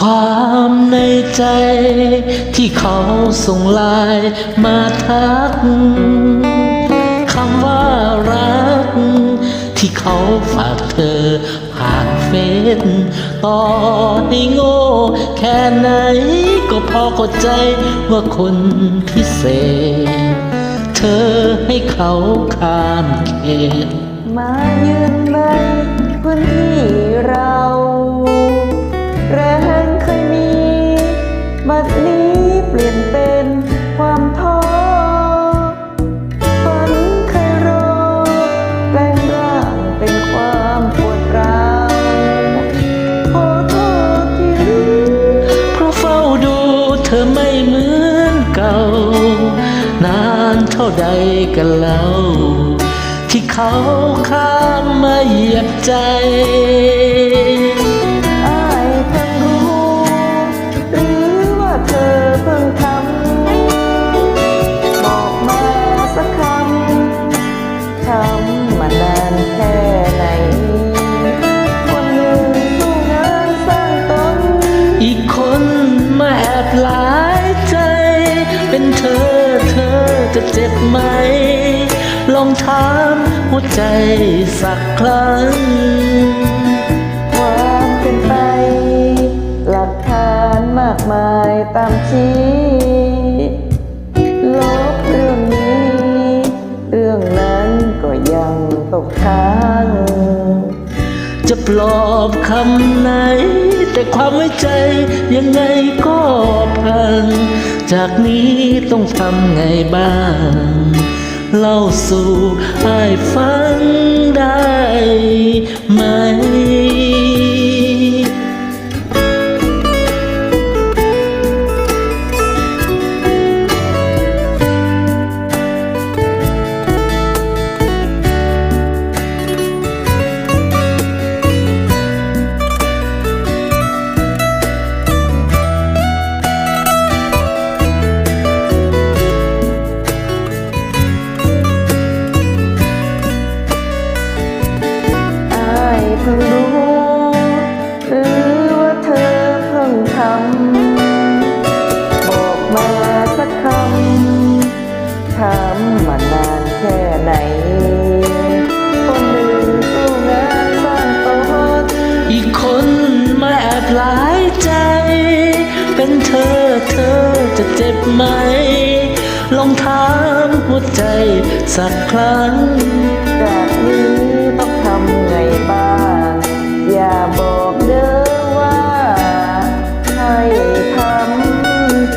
ความในใจที่เขาส่งไลน์มาทักคำว่ารัก ที่เขาฝากเธอผ่านเฟซต่อให้โง่แค่ไหน ก็พอเข้าใจว่าคนพิเศษ เธอให้เขาข้ามเขตมายืนในพื้นที่ ท่าใดกันแล้ว ที่เขาข้ามมาเหยียบใจอายเพิ่งรู้หรือว่าเธอเพิ่งทำบอกมาสักคำทำมานานแค่ ถามหัวใจสักครั้ง ความเป็นไป หลักฐานมากมายตามชี้ลบเรื่องนี้ เรื่องนั้นก็ยังตกค้างจะปลอบคำไหน แต่ความไว้ใจยังไงก็พัง จากนี้ต้องทำไงบ้าง เล่าสู่ให้ฟังได้ไหม รู้ หรือว่าเธอเพิ่งทำบอกมาสักคำถามมานานแค่ไหนคนหนึ่งสู้งานสร้างตนอีกคนมาแอบหลายใจ เป็นเธอเธอจะเจ็บไหม ลองถามหัวใจสักครั้งจากนี้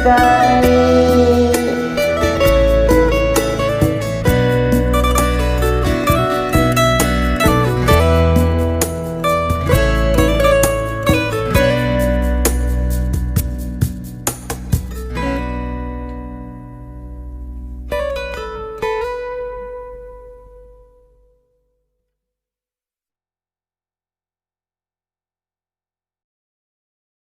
sky